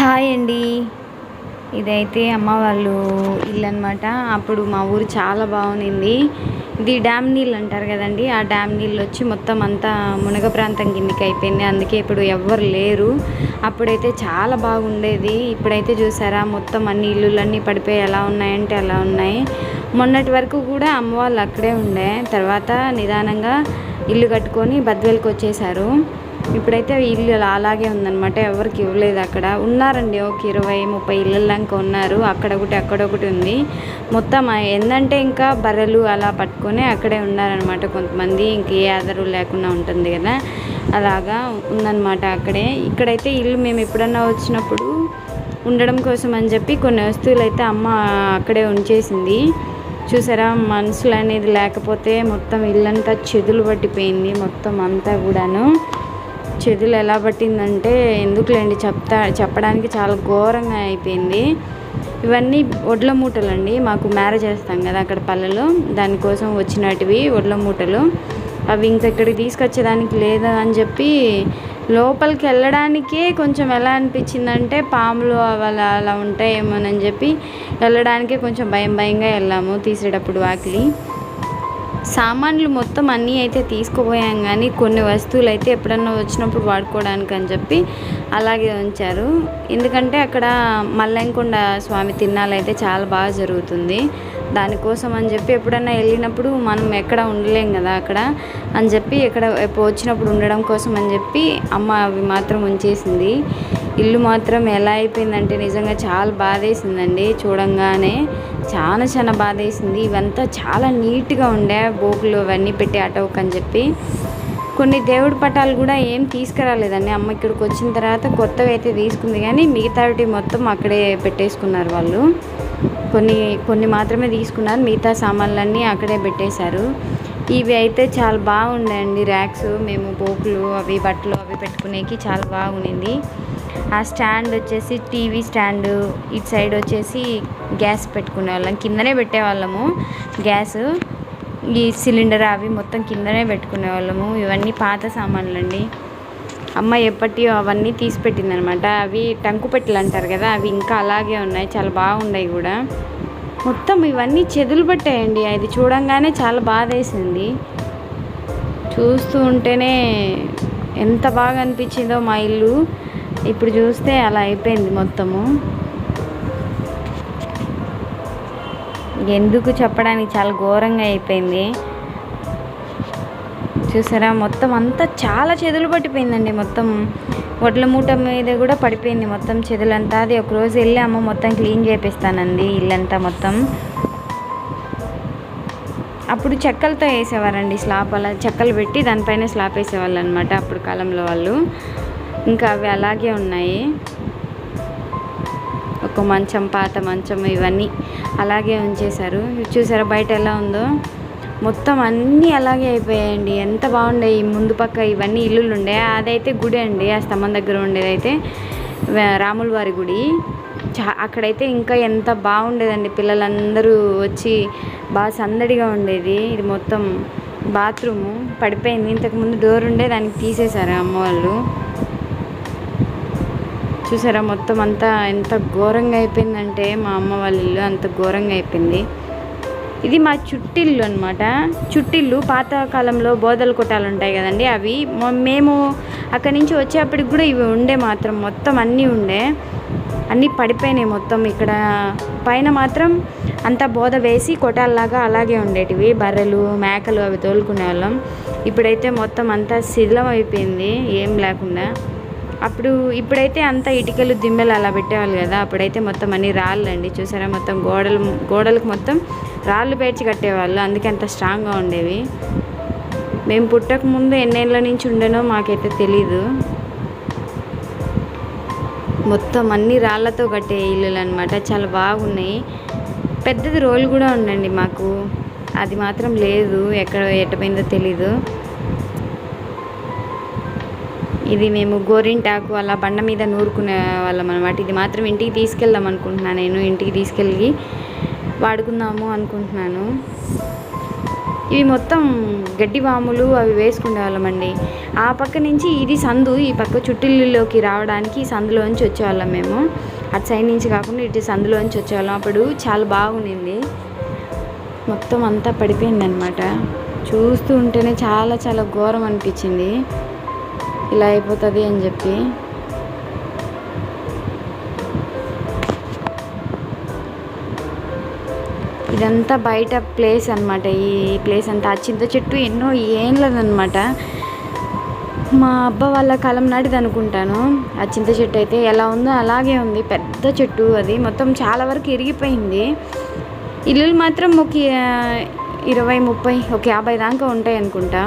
Hi అండి. ఇదైతే అమ్మ వాళ్ళు ఇల్లు అనమాట అప్పుడు మా ఊరు చాలా బాగుంది ఇది డ్యామ్ నీళ్ళు అంటారు కదండి. ఆ డ్యామ్ నీళ్ళు వచ్చి మొత్తం అంతా మునగ ప్రాంతం కిందికి అయిపోయింది. అందుకే ఇప్పుడు ఎవ్వరు లేరు. అప్పుడైతే చాలా బాగుండేది. ఇప్పుడైతే చూసారా మొత్తం అన్ని ఇల్లులన్నీ పడిపోయి ఎలా ఉన్నాయంటే ఎలా ఉన్నాయి. మొన్నటి వరకు కూడా అమ్మ వాళ్ళు అక్కడే ఉండే. తర్వాత నిదానంగా ఇల్లు కట్టుకొని బద్వేలకు వచ్చేసారు. ఇప్పుడైతే ఇల్లు అలా- అలాగే ఉందనమాట ఎవరికి ఇవ్వలేదు అక్కడ. ఉన్నారండి. ఒక ఇరవై ముప్పై ఇళ్ళంక ఉన్నారు. అక్కడ ఒకటి అక్కడ ఒకటి ఉంది. మొత్తం ఆ- ఏందంటే ఇంకా బర్రెలు అలా పట్టుకొని అక్కడే ఉన్నారనమాట కొంతమంది. ఇంక ఏ ఆధారం లేకుండా ఉంటుంది కదా. అలాగా ఉందన్నమాట అక్కడే. ఇక్కడైతే ఇల్లు మేము ఎప్పుడన్నా వచ్చినప్పుడు ఉండడం కోసం అని చెప్పి కొన్ని వస్తువులు అయితే అమ్మ అక్కడే ఉంచేసింది. చూసారా? మనుషులు అనేది లేకపోతే మొత్తం ఇల్లంతా చెదులు పట్టిపోయింది. మొత్తం అంతా కూడాను. చెదులు ఎలా పట్టిందంటే ఎందుకులేండి చెప్తా చెప్పడానికి చాలా ఘోరంగా అయిపోయింది. ఇవన్నీ వడ్ల మూటలు అండి మాకు మ్యారేజ్ చేస్తాం కదా అక్కడ పల్లెలో. దానికోసం వచ్చినటివి వడ్ల మూటలు. అవి ఇంకెక్కడికి తీసుకొచ్చేదానికి లేదా అని చెప్పి లోపలికి వెళ్ళడానికే కొంచెం ఎలా అనిపించిందంటే పాములు అలా అలా ఉంటాయేమోనని చెప్పి వెళ్ళడానికే కొంచెం భయం భయంగా వెళ్ళాము తీసేటప్పుడు వాకిలి. సామాన్లు మొత్తం అన్నీ అయితే తీసుకుపోయాం కానీ కొన్ని వస్తువులు అయితే ఎప్పుడన్నా వచ్చినప్పుడు వాడుకోవడానికి అని చెప్పి అలాగే ఉంచారు. ఎందుకంటే అక్కడ మల్లెంకొండ స్వామి తిన్నాలైతే చాలా బాగా జరుగుతుంది. దానికోసం అని చెప్పి ఎప్పుడన్నా వెళ్ళినప్పుడు మనం ఎక్కడ ఉండలేం కదా అక్కడ అని చెప్పి ఎక్కడ వచ్చినప్పుడు ఉండడం కోసం అని చెప్పి అమ్మ అవి మాత్రం ఉంచేసింది. ఇల్లు మాత్రం ఎలా అయిపోయిందంటే నిజంగా చాలా బాధేసిందండి చూడంగానే. చాలా చాలా బాధేసింది. ఇవంతా చాలా నీట్గా ఉండే బోకులు అవన్నీ పెట్టి అటవక్ అని చెప్పి. కొన్ని దేవుడి పటాలు కూడా ఏం తీసుకురాలేదండి. అమ్మ ఇక్కడికి వచ్చిన తర్వాత కొత్తవి అయితే తీసుకుంది కానీ మిగతావి మొత్తం అక్కడే పెట్టేసుకున్నారు వాళ్ళు. కొన్ని కొన్ని మాత్రమే తీసుకున్నారు. మిగతా సామాన్లన్నీ అక్కడే పెట్టేశారు. ఇవి అయితే చాలా బాగుండండి ర్యాక్స్ మేము బోకులు అవి బట్టలు అవి పెట్టుకునేకి చాలా బాగుండింది. ఆ స్టాండ్ వచ్చేసి టీవీ స్టాండ్ ఇటు సైడ్ వచ్చేసి గ్యాస్ పెట్టుకునే వాళ్ళం కిందనే పెట్టేవాళ్ళము. గ్యాస్ ఈ సిలిండర్ అవి మొత్తం కిందనే పెట్టుకునే వాళ్ళము ఇవన్నీ పాత సామాన్లు అండి అమ్మ ఎప్పటి అవన్నీ తీసి పెట్టిందనమాట. అవి టంకు పెట్టెలు అంటారు కదా అవి ఇంకా అలాగే ఉన్నాయి. చాలా బాగున్నాయి కూడా. మొత్తం ఇవన్నీ చెదులు పట్టాయండి. అది చూడంగానే చాలా బాధ వేసింది. చూస్తూ ఉంటేనే ఎంత బాగా అనిపించిందో మా ఇల్లు. ఇప్పుడు చూస్తే అలా అయిపోయింది మొత్తము. ఎందుకు చెప్పడానికి చాలా ఘోరంగా అయిపోయింది. చూసారా? మొత్తం అంతా చాలా చెదులు పట్టిపోయిందండి మొత్తం. వడ్ల మూట మీద కూడా పడిపోయింది మొత్తం చెదులంతా. అది ఒక రోజు వెళ్ళి అమ్మ మొత్తం క్లీన్ చేపిస్తానండి ఇల్లంతా మొత్తం. అప్పుడు చెక్కలతో వేసేవారండి స్లాబ్ అలా. చెక్కలు పెట్టి దానిపైన స్లాబ్ వేసేవాళ్ళు అనమాట అప్పుడు కాలంలో వాళ్ళు. ఇంకా అవి అలాగే ఉన్నాయి. ఒక మంచం పాత మంచం ఇవన్నీ అలాగే ఉంచేశారు. చూసారా బయట ఎలా ఉందో? మొత్తం అన్నీ అలాగే అయిపోయాయండి. ఎంత బాగుండే ఈ ముందు పక్క ఇవన్నీ ఇల్లులు ఉండే. అదైతే గుడి అండి ఆ స్తంభం దగ్గర ఉండేదైతే వే- రాముల వారి గుడి. చా అక్కడైతే ఇంకా ఎంత బాగుండేదండి. పిల్లలందరూ వచ్చి బాగా సందడిగా ఉండేది. ఇది మొత్తం బాత్రూము. పడిపోయింది. ఇంతకుముందు డోర్ ఉండే దానికి తీసేశారు అమ్మ వాళ్ళు చూసారా? మొత్తం అంతా ఎంత ఘోరంగా అయిపోయిందంటే మా అమ్మ వాళ్ళ ఇల్లు అంత ఘోరంగా అయిపోయింది. ఇది మా చుట్టిల్లు అనమాట చుట్టిల్లు పాతకాలంలో కాలంలో కొట్టాలు ఉంటాయి కదండి అవి. మేము అక్కడి నుంచి వచ్చేప్పటికి కూడా ఇవి ఉండే మాత్రం మొత్తం అన్నీ ఉండే. అన్నీ పడిపోయినాయి మొత్తం ఇక్కడ. పైన మాత్రం అంతా బోద వేసి కొట్టాలలాగా అలాగే ఉండేటివి. బర్రెలు మేకలు అవి తోలుకునే వాళ్ళం. ఇప్పుడైతే మొత్తం అంతా శిథిలం అయిపోయింది. ఏం లేకుండా. అప్పుడు ఇప్పుడైతే అంత ఇటుకలు దిమ్మెలు అలా పెట్టేవాళ్ళు కదా. అప్పుడైతే మొత్తం అన్ని రాళ్ళు అండి చూసారా? మొత్తం గోడలు గోడలకు మొత్తం రాళ్ళు పేర్చి కట్టేవాళ్ళు. అందుకే అంత స్ట్రాంగ్గా ఉండేవి. మేము పుట్టక ముందు ఎన్నేళ్ళ నుంచి ఉండనో మాకైతే తెలీదు. మొత్తం అన్ని రాళ్ళతో కట్టే ఇల్లులు అనమాట చాలా బాగున్నాయి. పెద్దది రోల్ కూడా ఉండండి మాకు. అది మాత్రం లేదు. ఎక్కడ ఎట్టపోయిందో తెలీదు. ఇది మేము గోరింటాకు అలా బండ మీద నూరుకునే వాళ్ళం అనమాట ఇది మాత్రం ఇంటికి తీసుకెళ్దాం అనుకుంటున్నాను నేను ఇంటికి తీసుకెళ్ళి వాడుకుందాము అనుకుంటున్నాను. ఇవి మొత్తం గడ్డి వాములు అవి వేసుకునే వాళ్ళమండి ఆ పక్క నుంచి ఇది సందు ఈ పక్క చుట్టిల్లులోకి రావడానికి సందులోంచి వచ్చేవాళ్ళం మేము. అటు సైడ్ నుంచి కాకుండా ఇటు సందులోంచి వచ్చేవాళ్ళం అప్పుడు చాలా బాగుండింది. మొత్తం అంతా పడిపోయింది అనమాట చూస్తూ ఉంటేనే చాలా చాలా ఘోరం అనిపించింది. ఇలా అయిపోతుంది అని చెప్పి. ఇదంతా బయట ప్లేస్ అనమాట ఈ ప్లేస్ అంతా ఆ చింత చెట్టు ఎన్నో ఏండ్లదనమాట మా అబ్బ వాళ్ళ కాలం నాటిది అనుకుంటాను. ఆ చింత చెట్టు అయితే ఎలా ఉందో అలాగే ఉంది. పెద్ద చెట్టు అది. మొత్తం చాలా వరకు ఇరిగిపోయింది. ఇల్లులు మాత్రం ఒక ఇరవై ముప్పై ఒక యాభై దాకా ఉంటాయి అనుకుంటా